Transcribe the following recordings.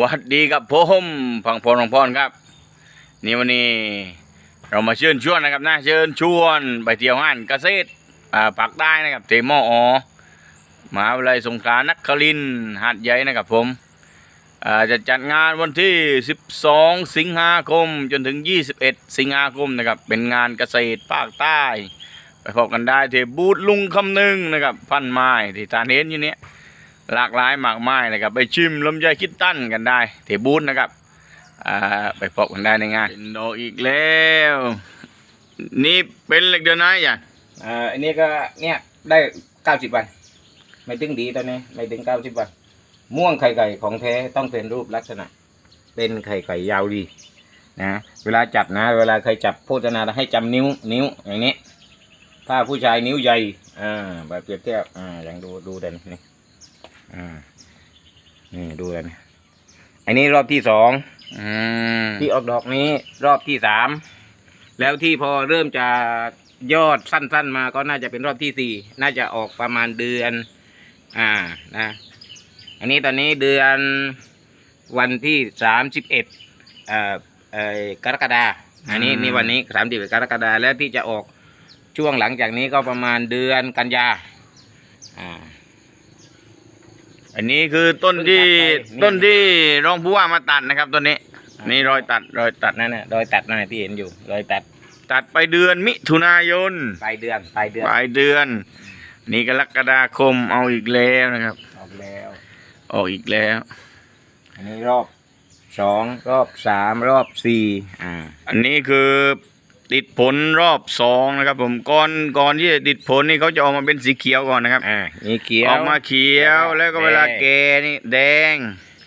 วัดดีกับผมพังพลของพรครับ นี่วันนี้เรามาเชิญชวนนะครับนะเชิญชวนไปเที่ยวงานเกษตรอ่าปักได้นะครับเตมออมหาวิทยาลัยสงขลานครินหาดใหญ่นะครับผมอ่าจะจัดงานวันที่ 12 สิงหาคมจนถึง 21 สิงหาคมนะครับเป็นงานเกษตรภาคใต้ ไปพบกันได้ที่บูธลุงคำนึงนะครับพันไม้ที่ตาเห็นอยู่เนี้ย หลากหลายมากมายนะครับ ไปชิมลำไยคิดตั้นกันได้ที่บูธนะครับอ่าไปพบกันได้ในงานเป็นดอกอีกแล้ว นี่เป็นเหล็กเดือนไหนอย่างอ่าอันนี้ก็เนี่ยได้เก้าสิบวัน ไม่ถึงดีตอนนี้ ไม่ถึงเก้าสิบวัน ม่วงไข่ไก่ของแท้ต้องเป็นรูปลักษณะ เป็นไข่ไก่ยาวดีนะเวลาจับนะ เวลาใครจับโฆษณาให้จำนิ้วนิ้วอย่างนี้ ถ้าผู้ชายนิ้วใหญ่อ่าแบบเปรียบเทียบอ่าอย่างดูดูเด่นนี่ อ่านี่ดูกันอันนี้รอบที่สองอืมที่ออกดอกนี้รอบที่สามแล้วที่พอเริ่มจะยอดสั้น ๆ มาก็น่าจะเป็นรอบที่สี่น่าจะออกประมาณเดือน อ่านะ อันนี้ตอนนี้เดือนวันที่สามสิบเอ็ดเอ่อเอ่อกรกฎาอันนี้นี่วันนี้สามสิบเอ็ดกรกฎาแล้วที่จะออกช่วงหลังจากนี้ก็ประมาณเดือนกันยาอ่า อันนี้คือต้นที่ต้นตัดไปต้นที่รองผู้ว่ามาตัดนะครับต้นนี้อ่านี่นี่รอยตัดรอยตัดนั่นน่ะรอยตัดนั่นน่ะที่เห็นอยู่ รอยตัดตัดไปเดือนมิถุนายนปลายเดือนปลายเดือนปลายเดือน นี่กรกฎาคมเอาอีกแล้วนะครับ ออกแล้ว ออกอีกแล้ว อันนี้รอบสองรอบสามรอบสี่อ่า อันนี้คือ ติดผลรอบสองนะครับผมก่อนก่อนที่จะติดผลนี่เขาจะออกมาเป็นสีเขียวก่อนนะครับอ่ามีเขียวออกมาเขียวแล้วก็เวลาแก่นี่แดง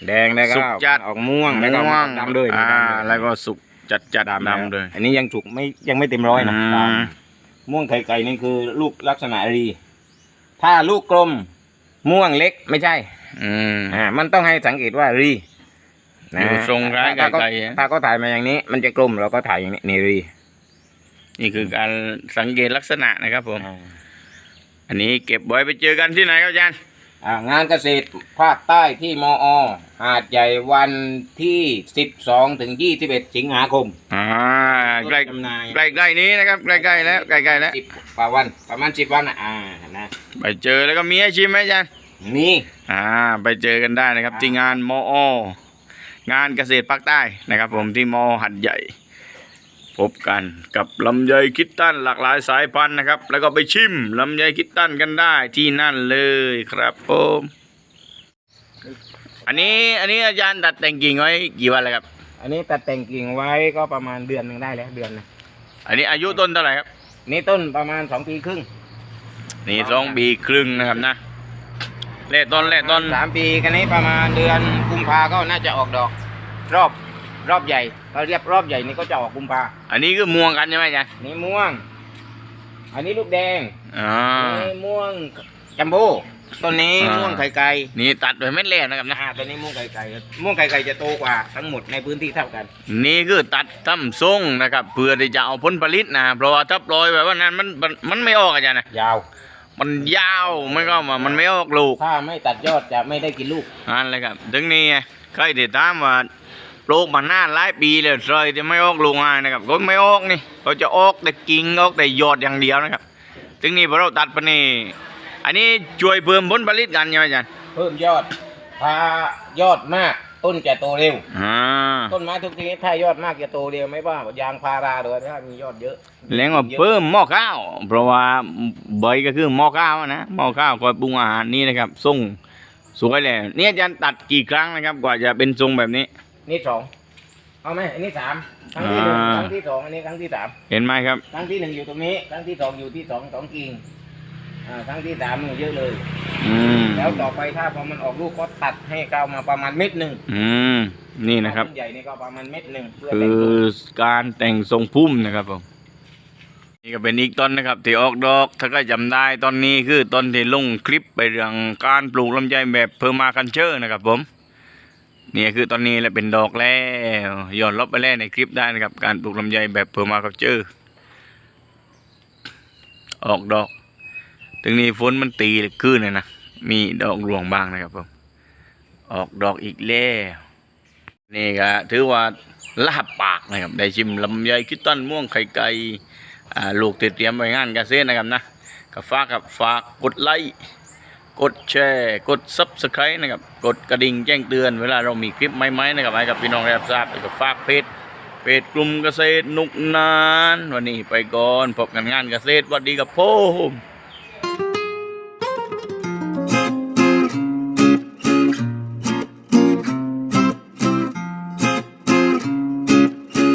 แดงแล้วก็สุกจัดออกม่วงแล้วก็ม่วงดำด้วยอ่าดำด้วยแล้วก็สุกจัดจัดดำดำเลยอันนี้ยังสุกไม่ยังไม่เต็มร้อยนะอืมดำม่วงไข่ไก่นี่คือลูกลักษณะรี ถ้าลูกกลมม่วงเล็กไม่ใช่อืมอ่ามันต้องให้สังเกตว่ารีนะดูทรงคล้ายถ้าไก่ๆอะถ้าก็ถ่ายมาอย่างนี้ มันจะกลมเราก็ถ่ายอย่างนี้นี่รี นี่คือการสังเกตลักษณะนะครับผมอ่าอันนี้เก็บไว้ไปเจอกันที่ไหนครับอาจารย์อ่างานเกษตรภาคใต้ที่มอหาดใหญ่วันที่12ถึง21สิงหาคมอ่าใกล้จำหน่ายใกล้ใกล้นี้นะครับใกล้ใกล้แล้วใกล้ใกล้แล้วสิบกว่าวันประมาณ10วันอะอ่านะไปเจอแล้วก็มีให้ชิมไหมอาจารย์นี่อ่าไปเจอกันได้นะครับอ่าที่งานมอ งานเกษตรภาคใต้นะครับ ผมที่มอหัดใหญ่ พบกันกับลำไยคิดตันหลากหลายสายพันธุ์นะครับ แล้วก็ไปชิมลำไยคิดตันกันได้ที่นั่นเลยครับผมอันนี้อันนี้อาจารย์ตัดแต่งกิ่งไว้กี่วันแล้วครับ อันนี้ตัดแต่งกิ่งไว้ก็ประมาณเดือนหนึ่งได้แล้วเดือนนะอันนี้อายุต้นเท่าไหร่ครับ นี่ต้นประมาณ2ปีครึ่ง นี่สองปีครึ่งนะครับนะเล่ต้นเล่ต้นสามปีกันนี้ประมาณเดือนกุมภาก็น่าจะออกดอก รอบรอบใหญ่ เราเรียกรอบใหญ่นี่ก็จะออกกุมภาอันนี้คือม่วงกันใช่ไหมอาจารย์นี่ม่วง อันนี้ลูกแดงอ่านี่ม่วงจัมโบ้ต้นนี้อ่า ม่วงไข่ไก่นี่ตัดโดยเม็ดเล่นะครับนะ อ่าต้นนี้ม่วงไข่ไก่ม่วงไข่ไก่จะโตกว่าทั้งหมดในพื้นที่เท่ากัน นี่คือตัดทำทรงนะครับเพื่อที่จะเอาผลผลิตนะเพราะว่าถ้าปล่อยแบบว่านั้นมันมันมันไม่ออกอาจารย์นะยาว มันยาวไม่ก็มามันไม่ออกลูก ถ้าไม่ตัดยอดจะไม่ได้กินลูกนั่นเลยครับ ถึงนี้ไงใครติดตามว่า ปลูกมานานหลายปีเลยเลยจะไม่ออกลูกง่ายนะครับก็ไม่ออกนี่เขาจะออกแต่กิ่งออกแต่ยอดอย่างเดียวนะครับถึงนี้พอเราตัดไปนี่อันนี้ช่วยเพิ่มผลผลิตกันใช่ไหมอาจารย์เพิ่มยอดถ้ายอดมากต้นจะโตเร็วอ่าต้นไม้ทุกชนิดถ้ายอดมากจะโตเร็วไม่ว่ายางพาราเลยถ้ามียอดเยอะแล้วก็เพิ่มหม้อข้าว เพราะว่าใบก็คือหม้อข้าวนะหม้อข้าวคอยปรุงอาหารนี่นะครับทรงสวยเลยนี่อาจารย์ตัดกี่ครั้งนะครับ กว่าจะเป็นทรงแบบนี้ นี่สองเอาไหมอันนี้สามครั้งที่หนึ่งอ่า ครั้งที่สองอันนี้ครั้งที่สามเห็นไหมครับ ครั้งที่หนึ่งอยู่ตรงนี้ ครั้งที่สองอยู่ที่สองสองกิ่งอ่าครั้งที่สามมันเยอะเลย อืมแล้วต่อไปถ้าพอมันออกลูกก็ตัดให้ก้าวมาประมาณเม็ดหนึ่งอืมนี่นะครับ ต้ใหญ่นี่ก็ประมาณเม็ดหนึ่งเพื่อคืแต่งอตัวการแต่งทรงพุ่มนะครับผมนี่ก็เป็นอีกต้นนะครับที่ออกดอก ถ้าก็จำได้ตอนนี้คือต้นที่ลงคลิปไปเรื่องการปลูกลำไยแบบเพอร์มาคันเชอร์นะครับผม นี่คือตอนนี้แหละเป็นดอกแล้วย้อนลบไปแล้วในคลิปได้นะครับ การปลูกลำไยแบบเพอร์มาคันเชอร์ออกดอก ถึงนี้ฝนมันตีเลยขึ้นเลยนะ มีดอกรวงบ้างนะครับผมออกดอกอีกแล้วนี่ก็ถือว่าลาบปากนะครับ ได้ชิมลำไยคิดต้นม่วงไข่ไก่ลูกติดเตรียมไว้งานเกษตรนะครับนะก็ฝากครับฝากกดไลค์ กดแชร์ กด subscribe นะครับ กดกระดิ่งแจ้งเตือนเวลาเรามีคลิปใหม่ๆนะครับให้กับพี่น้องได้รับทราบแล้วก็ฝากเพจเพจกลุ่มเกษตรนุกนาน วันนี้ไปก่อนพบกันงานเกษตรสวัสดีกับผม